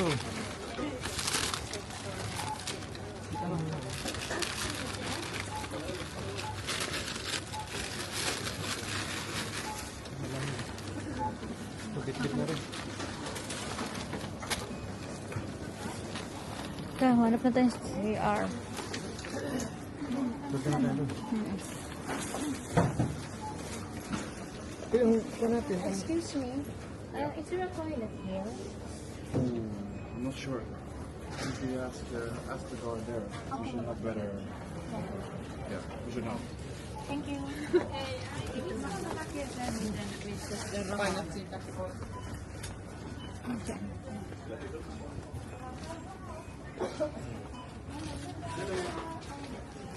Ito. Bit-bit na rin. Kaya, hanap na tayo sa CR. Huwag na natin. ang- Excuse me. Uh, is there a toilet here? Ooh, I'm not sure. If you ask, uh, ask the guard there, you should have better. Yeah, you should know. Thank you.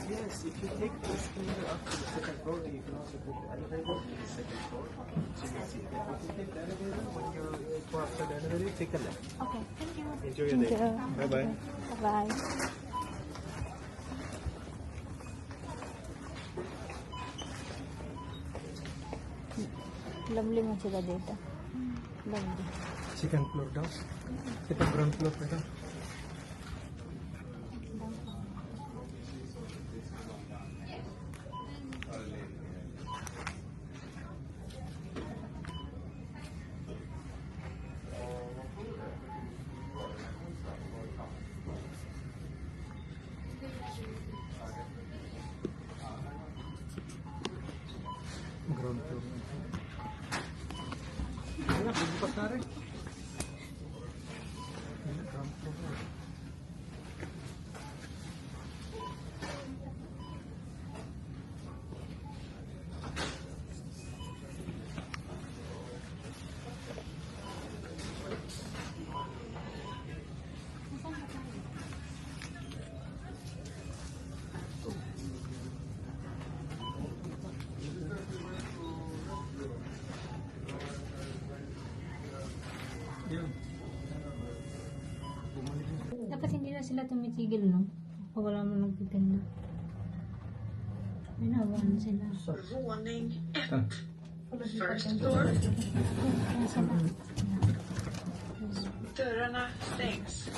Yes, if you take the scooter up to the second floor, you can also take the elevator to the second floor. So you see. If you take the elevator, when you're go after the elevator, take a left. Okay, thank you. Enjoy your Thank day. you. Bye-bye. Bye-bye. Lovely mo sila dito. Lovely. Second floor daw. Ito ground floor pa Tarık sila tumitigil, no? Kung wala mo nagtitinda. Nawaan sila. warning. Ah. First floor, dörrarna stängs.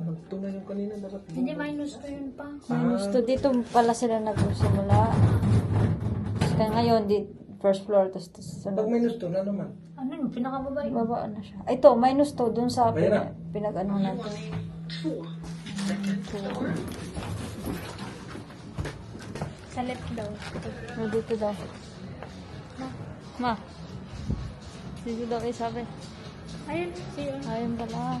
Ito na yung kanina dapat. Hindi, minus 2 yun pa. Minus to, dito pala sila nagsimula. Kaya ngayon, di, first floor, tapos tapos Pag minus to na naman. Ano yun? Pinakababa yun. Babaan na siya. Ay, ito, minus to, dun sa Mahirap. pinag, pinag-ano natin. Sa left daw. No, dito daw. Ma. Dito daw, eh, sabi. Ayun, siya. Ayun pala.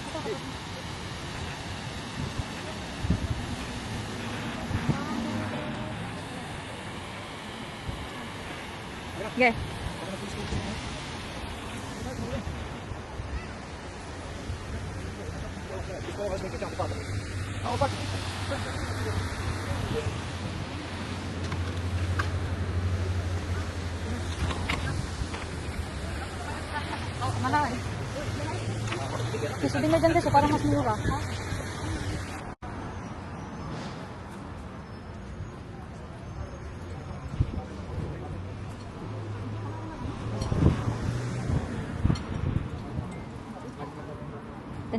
Nggih. Mana? Gusto din na dyan kasi mas mura.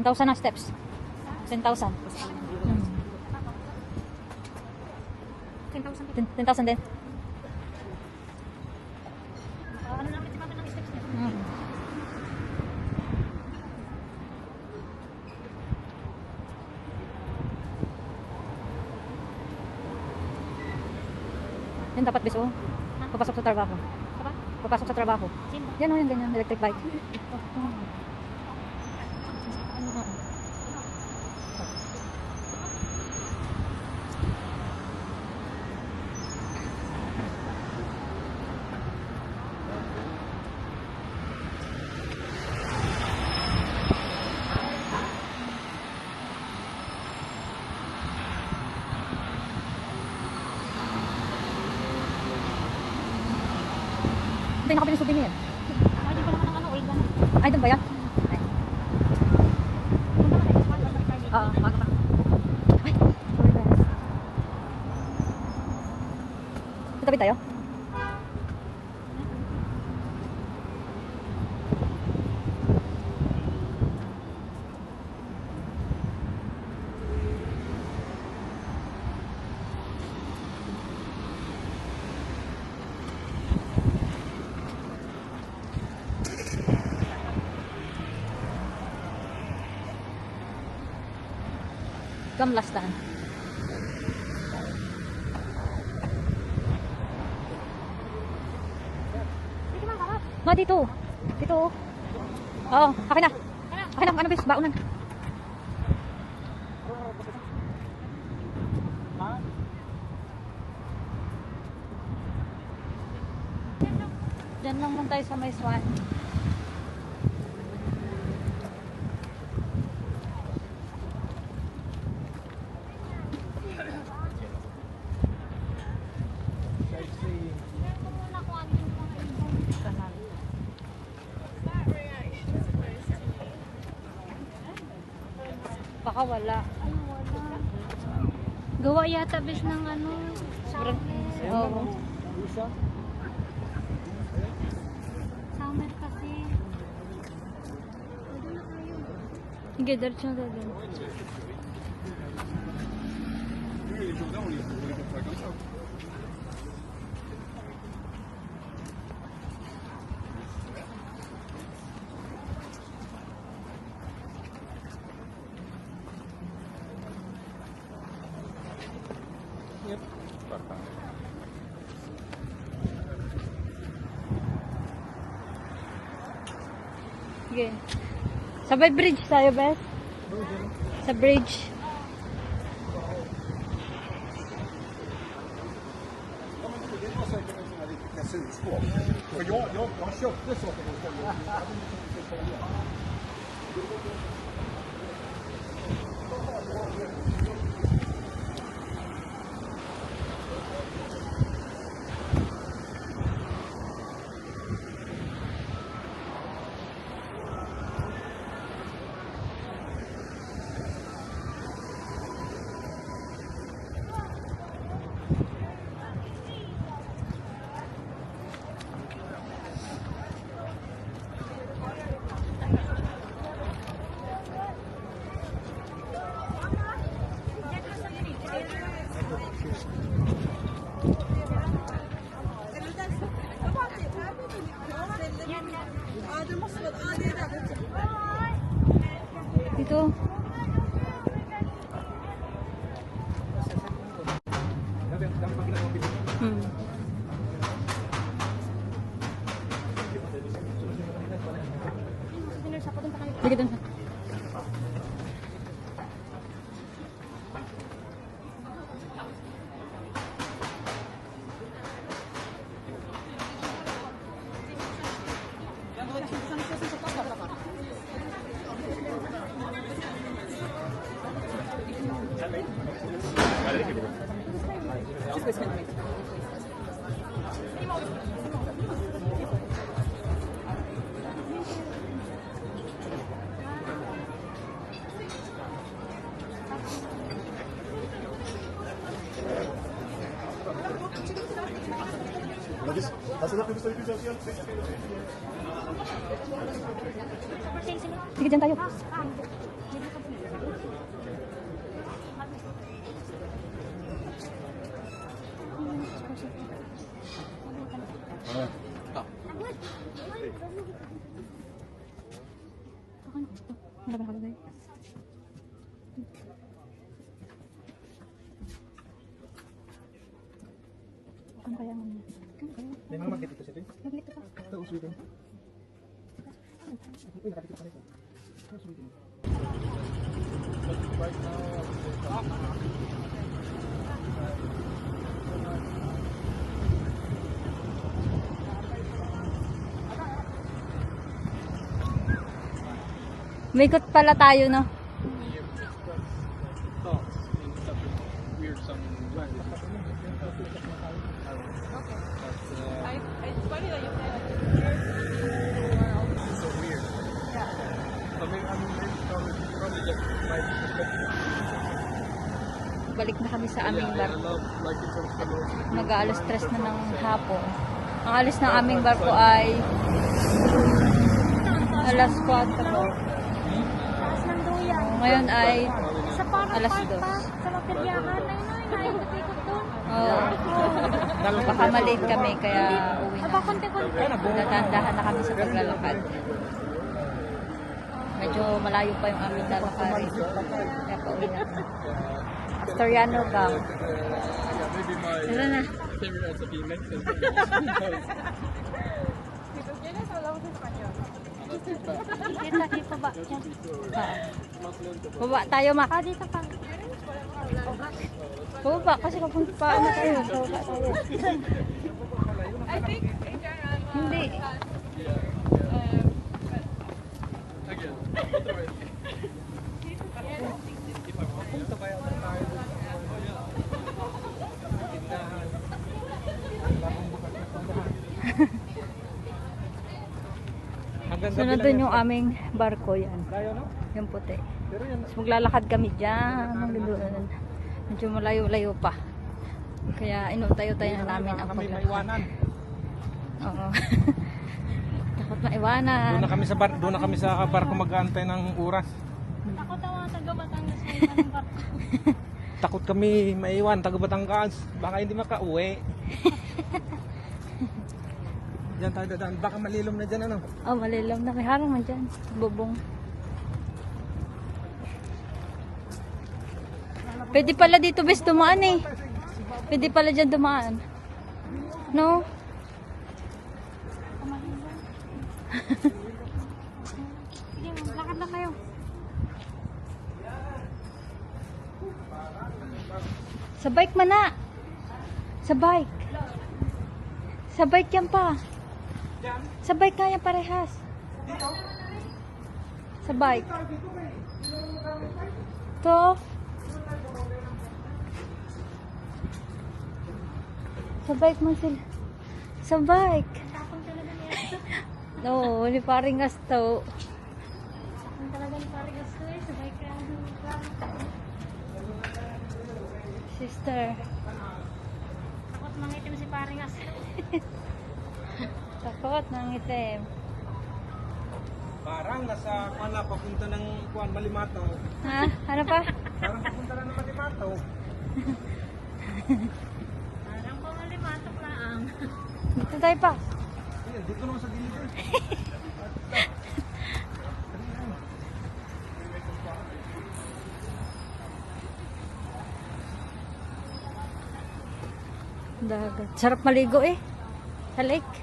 10,000 na steps. 10,000. Hmm. 10,000 din. Mm. Ano. Yan dapat biso. Oh. Papasok sa trabaho. Papasok sa trabaho. Yan o, yan ganyan. Electric bike. Oh. Hindi nakabili souvenir. Ay, doon ba yan? Ay. Oo, bago pa. Ay, sorry guys. Tatabi tayo? Come last time. Ma, dito. Dito. Oo, akin na. Akin na, ano bis, baunan. Diyan lang muna tayo sa may swan. Baka wala. Gawa yata bis ng ano. Sobrang... Oo. Summer kasi. Sige, diretso na tayo. Sige. Sabay bridge tayo, Beth. Sa bridge. Jag, jag, jag köpte saker hos honom. rápido Sige, dyan tayo. Nakalagay? Ano kaya ang Ano kaya? May mga market dito sa ito. Naglit ka. Ito, Sweden. Uy, nakadikit pa rin. Ito, Sweden. Maikot pala tayo, no? Balik na kami sa aming barko. Mag-aalas stress na ng hapon. Ang alis ng aming barko ay alas 4. Taas ng duyan. Ngayon ay Alas park dos. pa. Sa doon. oh, baka malate kami kaya uwi na. konti-konti. Datandahan na kami sa paglalakad. Medyo malayo pa yung aming lalakarin. Kaya pauwi na kami. Astoriano my Tara na. Baba tayo, ma. Ah, dito pa. Baba, kasi papunta pa ano tayo. Baba tayo. Hindi. Sunod dun yung aming barko yan. Yung puti. Pero yan, Tapos maglalakad kami dyan. Hanggang. Medyo malayo-layo pa. Kaya inutay-utay na namin ang kami paglalakad. maiwanan. Oo. Takot maiwanan. Doon na kami sa bar, doon na kami sa barko mag-aantay ng oras. Takot ako sa Batangas ng barko. Takot kami maiwan, taga Batangas. Baka hindi makauwi. Diyan tayo dadaan. Baka malilom na dyan ano. Oh, malilam na. May harang man dyan. Bubong. Pwede pala dito bes dumaan eh. Pwede pala dyan dumaan. No? Sige, maglakad na kayo. Sa bike man na. Sa bike. Sa bike yan pa. Sa bike nga yan parehas. Sa bike. To. Sa bike man sila. Sa bike. Niya. No, ni paring gasto. Talaga ni Pare Gasto eh. Sabay ka. Sister. Takot mangitim si Pare Gasto. Takot ng itim. Parang nasa kuan na papunta ng kuan Malimato. Ha? Ano pa? Parang papunta na ng Malimato. Parang pumalimatok na ang. Dito tayo pa. Ayun, dito naman sa gilid. eh. Dagat. Sarap maligo eh. Sa lake.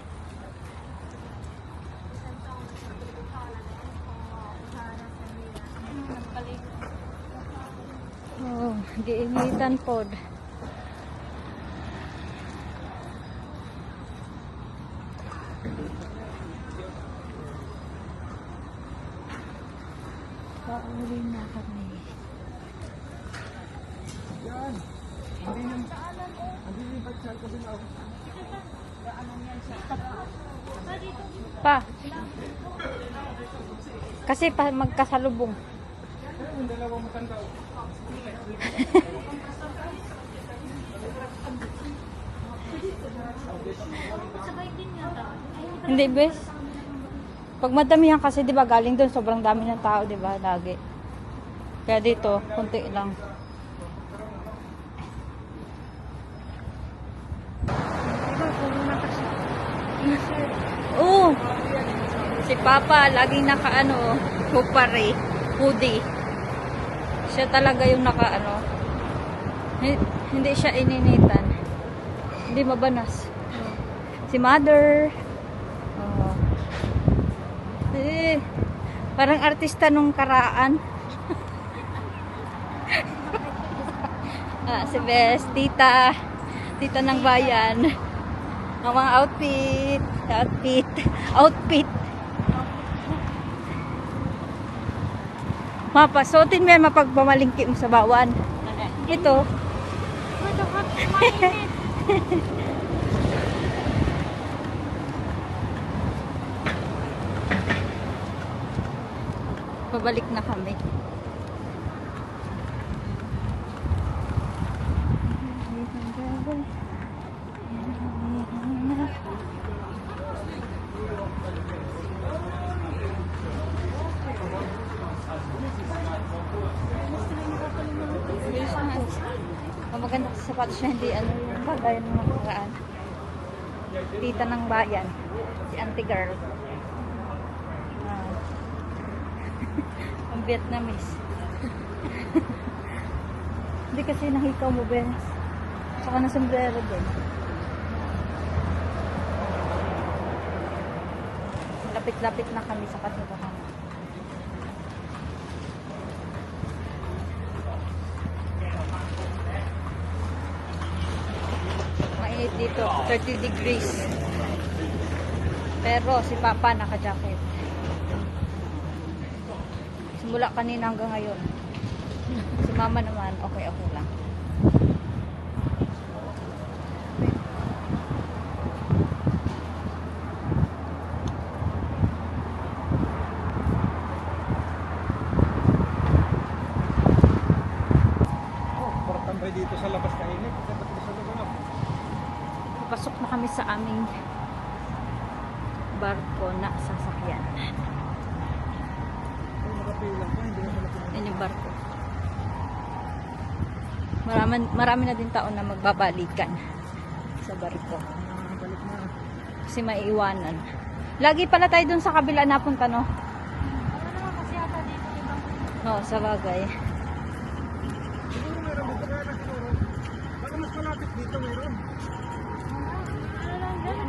Oh, giinitan pod. Pauwi na kami. yan. Hindi yung... Hindi yung batsal kasi na... Pa. Kasi pa magkasalubong. Hindi, bes. Pag madamihan kasi, di ba, galing doon, sobrang dami ng tao, di ba, lagi. Kaya dito, konti lang. Oo. Si Papa, laging naka-ano, hupare, hoodie. Siya talaga yung naka-ano. Hi- Hindi siya ininitan. Hindi mabanas. Si Mother. Oh. Eh, parang artista nung karaan. ah, si Bes, tita. Tita ng bayan. Ang mga outfit. Outfit. Outfit. Mapa, suotin mo yan mapagpamalingki mo sa bawan. Ito. Pabalik na kami. Maganda sa sapatos niya, hindi ano, yung kagaya ng nakaraan. Tita ng bayan, si auntie girl. Ah. Ang Vietnamese. hindi kasi nakikaw mo, Ben. Saka na sombrero din. Lapit-lapit na kami sa kasibahan. Mainit dito, 30 degrees. Pero si Papa naka-jacket. Simula kanina hanggang ngayon. Si Mama naman, okay, okay lang. Oh, parang tambay dito sa labas na init. Kasi ba't sa loob? Pasok na kami sa aming barko na sasakyan. Kung nakapila ko, hindi na pala Yan yung barko. Marami, marami na din taon na magbabalikan sa barko. Kasi maiiwanan. Lagi pala tayo dun sa kabila napunta, no? Oo, sa bagay. Siguro meron dito na siguro. Baka mas malapit dito meron.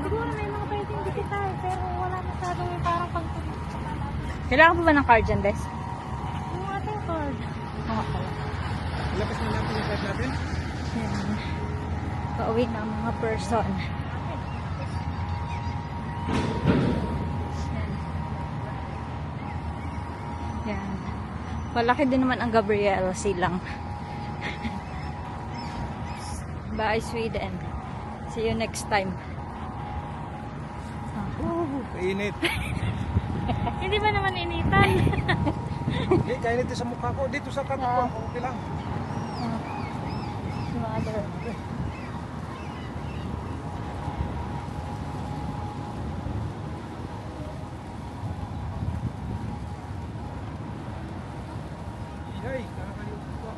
Siguro may mga pwedeng digital, pero wala masyadong parang pag Kailangan pa ba ng card dyan, Des? yung ating card. Oo, pala. Labas na natin yung card natin. Yan. Pauwi na ang mga person. Yan. Malaki din naman ang Gabriel silang. Bye, Sweden. See you next time. Kainit. Hindi ba naman initan? Hindi, kainit din sa mukha ko. Dito sa kapo ko, okay lang. Si Mother. Yay, nakakalimutan ko.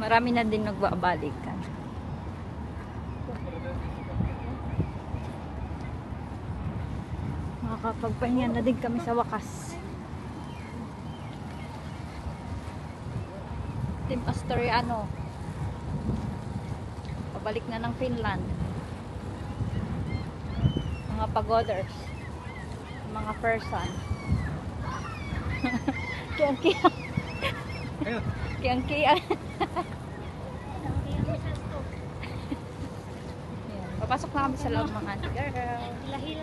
Marami na din nagbabalikan. Makakapagpahinga na din kami sa wakas. Team Astoriano. Pabalik na ng Finland. Mga pagoders. Mga person. Kiyang-kiyang. Ayun. Kiyang-kiyang. Papasok na kami sa loob mga girl. Lahil